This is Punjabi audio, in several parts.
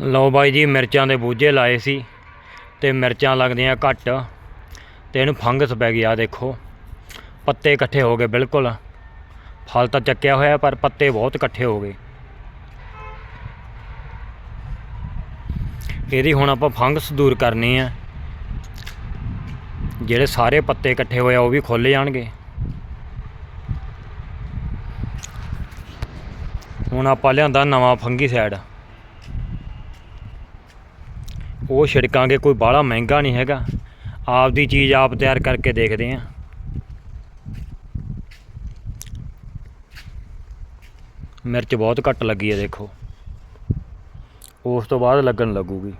ਲਓ ਬਾਈ ਜੀ, ਮਿਰਚਾਂ ਦੇ ਬੂਝੇ ਲਾਏ ਸੀ ਤੇ ਮਿਰਚਾਂ ਲੱਗਦੀਆਂ ਘੱਟ ਤੇ ਇਹਨੂੰ ਫੰਗਸ ਪੈ ਗਈ ਆ ਦੇਖੋ। ਪੱਤੇ ਇਕੱਠੇ ਹੋ ਗਏ ਬਿਲਕੁਲ। ਫਲ ਤਾਂ ਚੱਕਿਆ ਹੋਇਆ, ਪਰ ਪੱਤੇ ਬਹੁਤ ਇਕੱਠੇ ਹੋ ਗਏ। ਇਹਦੀ ਹੁਣ ਆਪਾਂ ਫੰਗਸ ਦੂਰ ਕਰਨੀ ਆ। ਜਿਹੜੇ ਸਾਰੇ ਪੱਤੇ ਇਕੱਠੇ ਹੋਏ ਆ, ਉਹ ਵੀ ਖੁੱਲ ਜਾਣਗੇ। ਹੁਣ ਆਪਾਂ ਲਿਆਂਦਾ ਨਵਾਂ ਫੰਗੀ ਸਾਈਡ ਉਹ ਛਿੜਕਾਂਗੇ, ਕੋਈ ਬਾਹਲਾ ਮਹਿੰਗਾ ਨਹੀਂ ਹੈਗਾ। ਆਪਦੀ ਚੀਜ਼ ਆਪ ਤਿਆਰ ਕਰਕੇ ਦੇਖਦੇ ਆਂ। ਮਿਰਚ ਬਹੁਤ ਘੱਟ ਲੱਗੀ ਹੈ, ਦੇਖੋ। ਉਸ ਤੋਂ ਬਾਅਦ ਲੱਗਣ ਲੱਗੂਗੀ।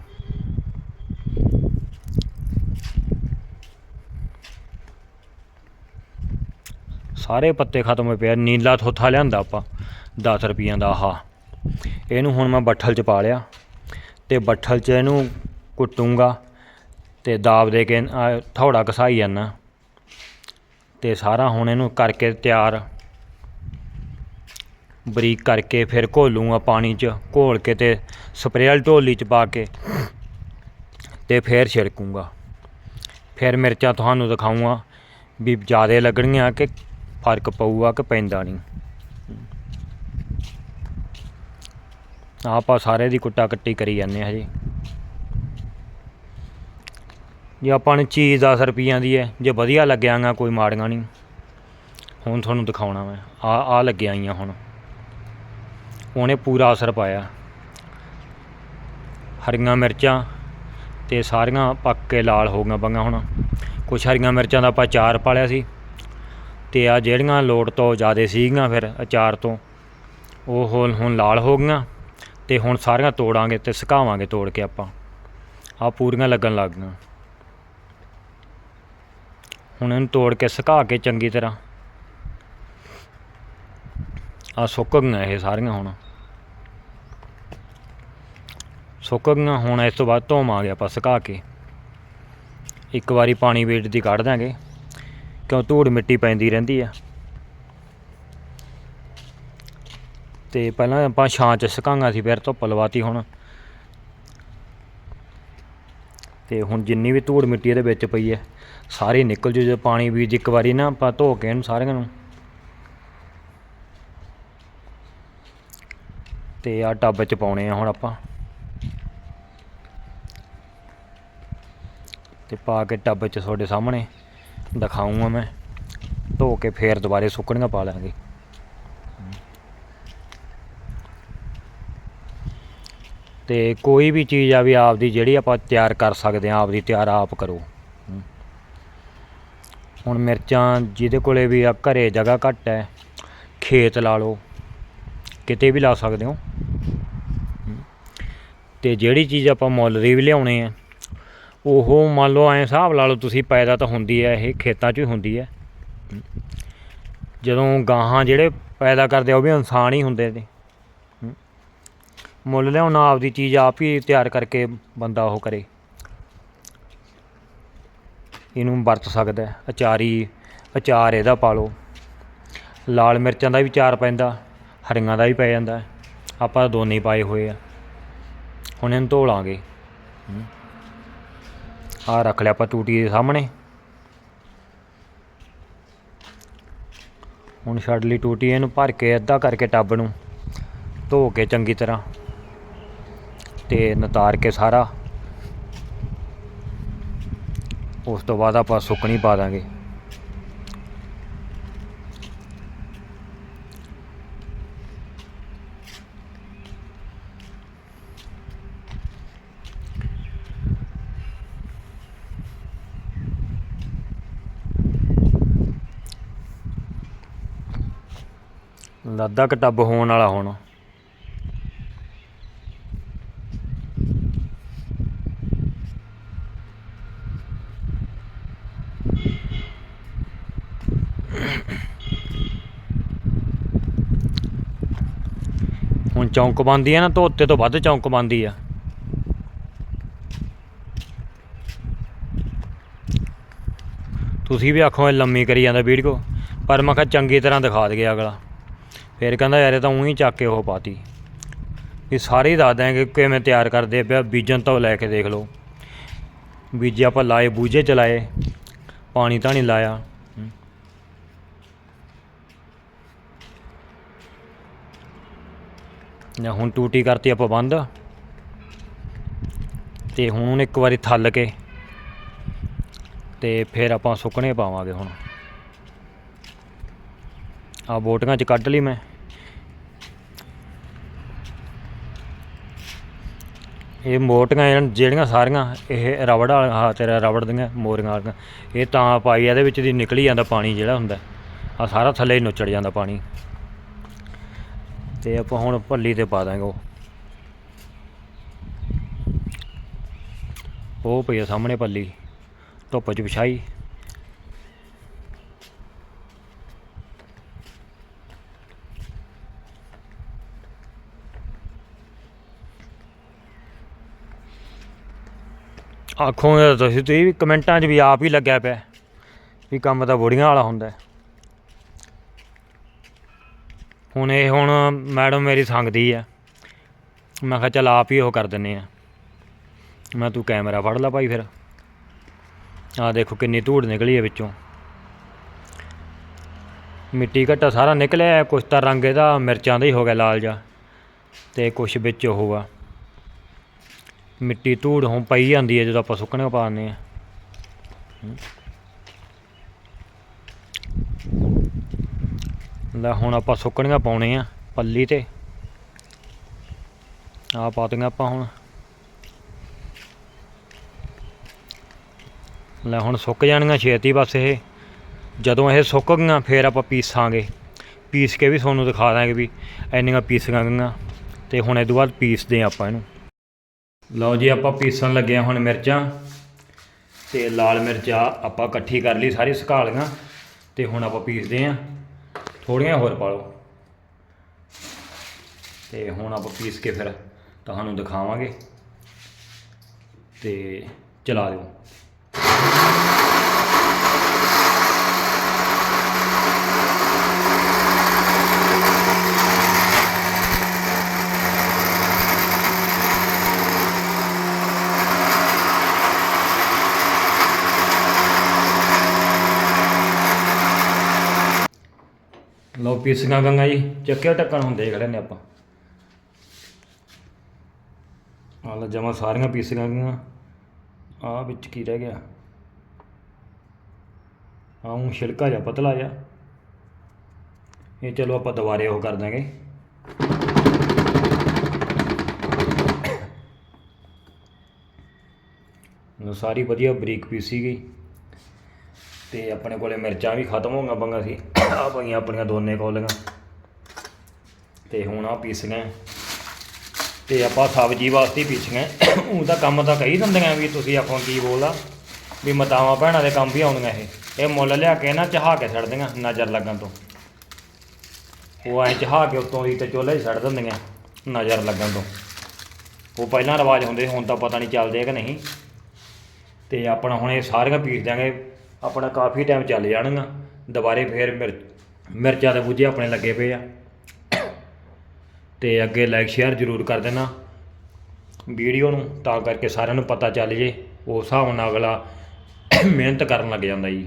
ਸਾਰੇ ਪੱਤੇ ਖਤਮ ਹੋਏ ਪਏ ਨੀਲਾ ਥੋਥਾ ਲਿਆਂਦਾ ਆਪਾਂ 10 ਰੁਪਈਆਂ ਦਾ ਆਹ। ਇਹਨੂੰ ਹੁਣ ਮੈਂ ਬੱਠਲ 'ਚ ਪਾ ਲਿਆ, ਤੇ ਬੱਠਲ 'ਚ ਇਹਨੂੰ ਕੁੱਟੂੰਗਾ ਤੇ ਦਾਬ ਦੇ ਕੇ ਥੋੜਾ ਘਸਾਈ ਜਾਂਦਾ। ਤੇ ਸਾਰਾ ਹੁਣ ਇਹਨੂੰ ਕਰਕੇ ਤਿਆਰ। ਬਰੀਕ ਕਰਕੇ ਫਿਰ ਘੋਲੂੰਗਾ ਪਾਣੀ 'ਚ, ਘੋਲ ਕੇ ਤੇ ਸਪਰੇਅ ਵਾਲੀ ਢੋਲੀ 'ਚ ਪਾ ਕੇ ਤੇ ਫਿਰ ਛਿੜਕੂਗਾ। ਫਿਰ ਮਿਰਚਾਂ ਤੁਹਾਨੂੰ ਦਿਖਾਊਂਗਾ ਵੀ ਜ਼ਿਆਦਾ ਲੱਗਣਗੀਆਂ ਕਿ ਫ਼ਰਕ ਪਊਗਾ ਕਿ ਪੈਂਦਾ ਨਹੀਂ। ਆਪਾਂ ਸਾਰੇ ਦੀ ਕੁੱਟਾ ਕੱਟੀ ਕਰੀ ਜਾਂਦੇ ਹਾਂ ਜੀ ਜੇ ਆਪਾਂ ਨੂੰ ਚੀਜ਼ 10 ਰੁਪਈਆਂ ਦੀ ਹੈ, ਜੇ ਵਧੀਆ ਲੱਗਿਆਗਾ, ਕੋਈ ਮਾੜੀਆਂ ਨਹੀਂ। ਹੁਣ ਤੁਹਾਨੂੰ ਦਿਖਾਉਣਾ ਮੈਂ। ਆ ਆ ਲੱਗਿਆ ਆਈਆਂ ਹੁਣ। ਉਹਨੇ ਪੂਰਾ ਅਸਰ ਪਾਇਆ। ਹਰੀਆਂ ਮਿਰਚਾਂ ਤੇ ਸਾਰੀਆਂ ਪੱਕ ਕੇ ਲਾਲ ਹੋ ਗਈਆਂ ਪੰਗਾ ਹੁਣ। ਕੁਛ ਹਰੀਆਂ ਮਿਰਚਾਂ ਦਾ ਆਪਾਂ ਅਚਾਰ ਪਾਲਿਆ ਸੀ। ਤੇ ਆ ਜਿਹੜੀਆਂ ਲੋੜ ਤੋਂ ਜ਼ਿਆਦਾ ਸੀਗੀਆਂ ਫਿਰ ਅਚਾਰ ਤੋਂ, ਉਹ ਹੁਣ ਹੁਣ ਲਾਲ ਹੋ ਗਈਆਂ। ਤੇ ਹੁਣ ਸਾਰੀਆਂ ਤੋੜਾਂਗੇ ਤੇ ਸੁਕਾਵਾਂਗੇ ਤੋੜ ਕੇ ਆਪਾਂ। ਆ ਪੂਰੀਆਂ ਲੱਗਣ ਲੱਗ ਗਈਆਂ। ਹੁਣ ਇਹਨੂੰ ਤੋੜ ਕੇ ਸੁਕਾ ਕੇ ਚੰਗੀ ਤਰ੍ਹਾਂ। ਆ ਸੁੱਕ ਗਈਆਂ ਇਹ ਸਾਰੀਆਂ ਹੁਣ। ਸੁੱਕ ਗਈਆਂ, ਹੁਣ ਇਸ ਤੋਂ ਬਾਅਦ ਧੋਵਾਂਗੇ ਆਪਾਂ ਸੁਕਾ ਕੇ। ਇੱਕ ਵਾਰੀ ਪਾਣੀ ਵੇਟ ਦੀ ਕੱਢ ਦਾਂਗੇ ਕਿਉਂ ਧੂੜ ਮਿੱਟੀ ਪੈਂਦੀ ਰਹਿੰਦੀ ਆ। ਤੇ ਪਹਿਲਾਂ ਆਪਾਂ ਛਾਂ 'ਚ ਸੁਕਾਂਗਾ ਸੀ, ਫਿਰ ਧੁੱਪ ਲਵਾਤੀ ਹੁਣ। ਤੇ ਹੁਣ ਜਿੰਨੀ ਵੀ ਧੂੜ ਮਿੱਟੀ ਇਹਦੇ ਵਿੱਚ ਪਈ ਹੈ ਸਾਰੇ ਨਿਕਲ ਜੂ ਜੇ ਪਾਣੀ ਬੀਜ ਇੱਕ ਵਾਰੀ ਨਾ ਆਪਾਂ ਧੋ ਕੇ ਇਹਨੂੰ ਸਾਰਿਆਂ ਨੂੰ। ਤੇ ਆ ਟੱਬ 'ਚ ਪਾਉਣੇ ਆ ਹੁਣ ਆਪਾਂ। ਤੇ ਪਾ ਕੇ ਟੱਬ 'ਚ ਤੁਹਾਡੇ ਸਾਹਮਣੇ ਦਿਖਾਉਂਗਾ ਮੈਂ। ਧੋ ਕੇ ਫੇਰ ਦੁਬਾਰੇ ਸੁੱਕਣੀਆਂ ਪਾ ਲਾਂਗੇ। ਤੇ ਕੋਈ ਵੀ ਚੀਜ਼ ਆ ਵੀ ਆਪਦੀ ਜਿਹੜੀ ਆਪਾਂ ਤਿਆਰ ਕਰ ਸਕਦੇ ਆ, ਆਪਦੀ ਤਿਆਰ ਆਪ ਕਰੋ। ਹੁਣ ਮਿਰਚਾਂ ਜਿਹਦੇ ਕੋਲੇ ਵੀ ਆ, ਘਰੇ ਜਗ੍ਹਾ ਘੱਟ ਹੈ, ਖੇਤ ਲਾ ਲਓ, ਕਿਤੇ ਵੀ ਲਾ ਸਕਦੇ ਹੋ ਹਮ। ਤੇ ਜਿਹੜੀ ਚੀਜ਼ ਆਪਾਂ ਮੁੱਲ ਦੀ ਵੀ ਲਿਆਉਣੇ ਹੈ, ਉਹ ਮੰਨ ਲਓ ਐਂ ਹਿਸਾਬ ਲਾ ਲਓ ਤੁਸੀਂ ਪੈਦਾ ਤਾਂ ਹੁੰਦੀ ਹੈ, ਇਹ ਖੇਤਾਂ 'ਚ ਹੀ ਹੁੰਦੀ ਹੈ ਜਦੋਂ ਗਾਹਾਂ ਜਿਹੜੇ ਪੈਦਾ ਕਰਦੇ ਆ, ਉਹ ਵੀ ਇਨਸਾਨ ਹੀ ਹੁੰਦੇ ਨੇ ਹਮ। ਮੁੱਲ ਲਿਆਉਣਾ ਆਪਦੀ ਚੀਜ਼ ਆਪ ਹੀ ਤਿਆਰ ਕਰਕੇ ਬੰਦਾ ਉਹ ਕਰੇ ਇਹਨੂੰ ਵਰਤ ਸਕਦਾ ਅਚਾਰੀ, ਅਚਾਰ ਇਹਦਾ ਪਾ ਲਓ। ਲਾਲ ਮਿਰਚਾਂ ਦਾ ਵੀ ਚਾਰ ਪੈਂਦਾ, ਹਰੀਆਂ ਦਾ ਵੀ ਪੈ ਜਾਂਦਾ ਆਪਾਂ ਦੋਨੇ ਪਾਏ ਹੋਏ ਆ। ਹੁਣ ਇਹਨੂੰ ਧੋ ਲਾਂਗੇ। ਆ ਰੱਖ ਲਿਆ ਆਪਾਂ ਟੂਟੀ ਦੇ ਸਾਹਮਣੇ। ਹੁਣ ਛੱਡ ਲਈ ਟੂਟੀ ਇਹਨੂੰ ਭਰ ਕੇ ਅੱਧਾ ਕਰਕੇ ਟੱਬ ਨੂੰ ਧੋ ਕੇ ਚੰਗੀ ਤਰ੍ਹਾਂ ਤੇ ਨਤਾਰ ਕੇ ਸਾਰਾ। ਉਸ ਤੋਂ ਬਾਅਦ ਆਪਾਂ ਸੁੱਕਣੀ ਪਾ ਦਾਂਗੇ। ਲੱਦਾ ਕੁ ਟੱਬ ਹੋਣ ਵਾਲਾ ਹੋਣਾ। ਹੁਣ ਚੌਂਕ ਬੰਦੀ ਆ ਨਾ ਧੋਤੇ ਤੋਂ ਵੱਧ ਚੌਂਕ ਬੰਦੀ ਆ। ਤੁਸੀਂ ਵੀ ਆਖੋ ਲੰਮੀ ਕਰੀ ਜਾਂਦਾ ਵੀਡੀਓ ਪਰ ਮੈਂ ਕਿਹਾ ਚੰਗੀ ਤਰ੍ਹਾਂ ਦਿਖਾ ਦੇ ਗਿਆ ਅਗਲਾ। ਫਿਰ ਕਹਿੰਦਾ ਯਾਰ ਇਹ ਤਾਂ ਉਹੀ ਚੱਕ ਕੇ ਉਹ ਪਾਤੀ। ਇਹ ਸਾਰੇ ਹੀ ਦੱਸ ਦਿਆਂਗੇ ਕਿਵੇਂ ਤਿਆਰ ਕਰਦੇ ਪਿਆ, ਬੀਜਣ ਤੋਂ ਲੈ ਕੇ ਦੇਖ ਲਓ। ਬੀਜੇ ਆਪਾਂ ਲਾਏ, ਬੂਝੇ ਚਲਾਏ, ਪਾਣੀ ਤਾਂ ਨਹੀਂ ਲਾਇਆ। ਜਾਂ ਹੁਣ ਟੂਟੀ ਕਰਤੀ ਆਪਾਂ ਬੰਦ। ਤੇ ਹੁਣ ਉਹਨੂੰ ਇੱਕ ਵਾਰੀ ਥੱਲ ਕੇ ਤੇ ਫਿਰ ਆਪਾਂ ਸੁੱਕਣੇ ਪਾਵਾਂਗੇ ਹੁਣ। ਆ ਬੋਟੀਆਂ ਚ ਕੱਢ ਲਈ ਮੈਂ। ਇਹ ਮੋਟੀਆਂ ਜਿਹੜੀਆਂ ਸਾਰੀਆਂ, ਇਹ ਰਬੜ ਵਾਲਾ ਤੇਰਾ ਰਬੜ ਦੀਆਂ, ਮੋਰੀਆਂ ਵਾਲੀਆਂ। ਇਹ ਤਾਂ ਪਾਈ ਇਹਦੇ ਵਿੱਚ ਦੀ ਨਿਕਲੀ ਜਾਂਦਾ ਪਾਣੀ ਜਿਹੜਾ ਹੁੰਦਾ। ਆ ਸਾਰਾ ਥੱਲੇ ਨੁੱਚੜ ਜਾਂਦਾ ਪਾਣੀ। ਤੇ ਆਪਾਂ ਹੁਣ ਭੱਲੀ ਤੇ ਪਾ ਦਾਂਗੇ ਉਹ। ਉਹ ਪਈ ਸਾਹਮਣੇ ਪੱਲੀ ਧੁੱਪ 'ਚ ਵਿਛਾਈ। ਆਖੋਗੇ ਤੁਸੀਂ ਤੁਸੀਂ ਵੀ ਕਮੈਂਟਾਂ 'ਚ ਵੀ ਆਪ ਹੀ ਲੱਗਿਆ ਪਿਆ, ਵੀ ਕੰਮ ਤਾਂ ਬੁੜੀਆਂ ਵਾਲਾ ਹੁੰਦਾ ਹੈ। ਹੁਣ ਇਹ ਹੁਣ ਮੈਡਮ ਮੇਰੀ ਸੰਗਦੀ ਆ। ਮੈਂ ਕਿਹਾ ਚੱਲ ਆਪ ਹੀ ਉਹ ਕਰ ਦਿੰਨੇ ਆ। ਮੈਂ ਤੂੰ ਕੈਮਰਾ ਫੜ ਲਾ ਭਾਈ ਫਿਰ। ਆ ਦੇਖੋ ਕਿੰਨੀ ਧੂੜ ਨਿਕਲੀ ਹੈ ਵਿੱਚੋਂ। ਮਿੱਟੀ ਘੱਟਾ ਸਾਰਾ ਨਿਕਲਿਆ, ਕੁਛ ਤਾਂ ਰੰਗ ਇਹਦਾ ਮਿਰਚਾਂ ਦਾ ਹੀ ਹੋ ਗਿਆ ਲਾਲ ਜਾ ਤੇ ਕੁਛ ਵਿੱਚ ਉਹ ਆ। ਮਿੱਟੀ ਧੂੜ ਹੁਣ ਪਈ ਜਾਂਦੀ ਹੈ ਜਦੋਂ ਆਪਾਂ ਸੁੱਕਣੇ ਪਾਉਂਦੇ ਆ। ਲੈ ਹੁਣ ਆਪਾਂ ਸੁੱਕਣੀਆਂ ਪਾਉਣੇ ਆ ਪੱਲੀ ਤੇ। ਆ ਪਾ ਦਿੰਗੇ ਆਪਾਂ ਹੁਣ। ਲੈ ਹੁਣ ਸੁੱਕ ਜਾਣੀਆਂ ਛੇਤੀ ਬਸ ਇਹ। ਜਦੋਂ ਇਹ ਸੁੱਕ ਗਈਆਂ ਫਿਰ ਆਪਾਂ ਪੀਸਾਂਗੇ। ਪੀਸ ਕੇ ਵੀ ਤੁਹਾਨੂੰ ਦਿਖਾ ਦਾਂਗੇ ਵੀ ਇੰਨੀਆਂ ਪੀਸੀਆਂ ਗਈਆਂ ਤੇ ਹੁਣ ਇਹ ਤੋਂ ਬਾਅਦ ਪੀਸਦੇ ਹਾਂ ਆਪਾਂ ਇਹਨੂੰ। ਲਓ ਜੀ ਆਪਾਂ ਪੀਸਣ ਲੱਗੇ ਹਾਂ ਹੁਣ ਮਿਰਚਾਂ। ਤੇ ਲਾਲ ਮਿਰਚਾਂ ਆਪਾਂ ਇਕੱਠੀ ਕਰ ਲਈ ਸਾਰੀ ਸੁਕਾ ਲਈਆਂ। ਤੇ ਹੁਣ ਆਪਾਂ ਪੀਸਦੇ ਹਾਂ। ਥੋੜੀਆਂ ਹੋਰ ਪਾ ਲਓ। ਤੇ ਹੁਣ ਆਪਾਂ ਪੀਸ ਕੇ ਫਿਰ ਤੁਹਾਨੂੰ ਦਿਖਾਵਾਂਗੇ। ਤੇ ਚਲਾ ਦਿਓ। ਲਓ ਪੀਸੀਆਂ ਗੰਗਾ ਜੀ, ਚੱਕਿਆ ਟੱਕਣ ਹੁਣ ਦੇਖ ਲੈਨੇ ਆਪਾਂ। ਆਹ ਲੈ ਜਮਾ ਸਾਰੀਆਂ ਪੀਸੀਆਂ ਗਈਆਂ ਆ ਵਿੱਚ ਕੀ ਰਹਿ ਗਿਆ? ਆਹ ਛਿਲਕਾ ਜਿਹਾ ਪਤਲਾ ਜਿਹਾ। ਇਹ ਚਲੋ ਆਪਾਂ ਦੁਬਾਰੇ ਉਹ ਕਰ ਦਾਂਗੇ ਸਾਰੀ ਵਧੀਆ ਬਰੀਕ ਪੀਸੀ ਗਈ ਤੇ ਆਪਣੇ ਕੋਲੇ ਮਿਰਚਾਂ ਵੀ ਖਤਮ ਹੋ ਗਈਆਂ ਬੰਗਾ ਸੀ। ਆ ਪਈਆਂ ਆਪਣੀਆਂ ਦੋਨੇ ਕੋਲੀਆਂ। ਤੇ ਹੁਣ ਆ ਗਏ ਤੇ ਆਪਾਂ ਸਬਜ਼ੀ ਵਾਸਤੇ ਪੀਸ ਗਏ ਉਹ ਤਾਂ ਕੰਮ ਤਾਂ ਕਹੀ ਦਿੰਦੀਆਂ ਵੀ ਤੁਸੀਂ ਆਪਾਂ ਕੀ ਬੋਲਦਾ? ਵੀ ਮਤਾਵਾਂ ਭੈਣਾਂ ਦੇ ਕੰਮ ਵੀ ਆਉਂਦੀਆਂ ਇਹ। ਇਹ ਮੁੱਲ ਲਿਆ ਕੇ ਨਾ ਚਹਾ ਕੇ ਛੱਡ ਛੱਡਦੀਆਂ ਨਜ਼ਰ ਲੱਗਣ ਤੋਂ। ਉਹ ਐ ਚਹਾ ਕੇ ਉੱਤੋਂ ਦੀ ਤੇ ਚੋਲੇ 'ਚ ਛੱਡ ਦਿੰਦੀਆਂ ਨਜ਼ਰ ਲੱਗਣ ਤੋਂ। ਉਹ ਪਹਿਲਾਂ ਰਿਵਾਜ ਹੁੰਦੇ ਹੁਣ ਤਾਂ ਪਤਾ ਨਹੀਂ ਚੱਲਦੇ ਕਿ ਨਹੀਂ। ਤੇ ਆਪਣਾ ਹੁਣ ਇਹ ਸਾਰੀਆਂ ਪੀਸ ਦਿਆਂਗੇ। ਆਪਣਾ ਕਾਫੀ ਟਾਈਮ ਚੱਲ ਜਾਣਗਾ ਦੁਬਾਰੇ ਫੇਰ ਮਿਰ, ਮਿਰਚਾਂ ਦੇ ਬੂਝੇ ਆਪਣੇ ਲੱਗੇ ਪਏ ਆ। ਤੇ ਅੱਗੇ ਲਾਈਕ ਸ਼ੇਅਰ ਜ਼ਰੂਰ ਕਰ ਦੇਣਾ। ਵੀਡੀਓ ਨੂੰ ਤਾਂ ਕਰਕੇ ਸਾਰਿਆਂ ਨੂੰ ਪਤਾ ਚੱਲ ਜੇ, ਉਸ ਹਿਸਾਬ ਨਾਲ ਅਗਲਾ ਮਿਹਨਤ ਕਰਨ ਲੱਗ ਜਾਂਦਾ ਜੀ।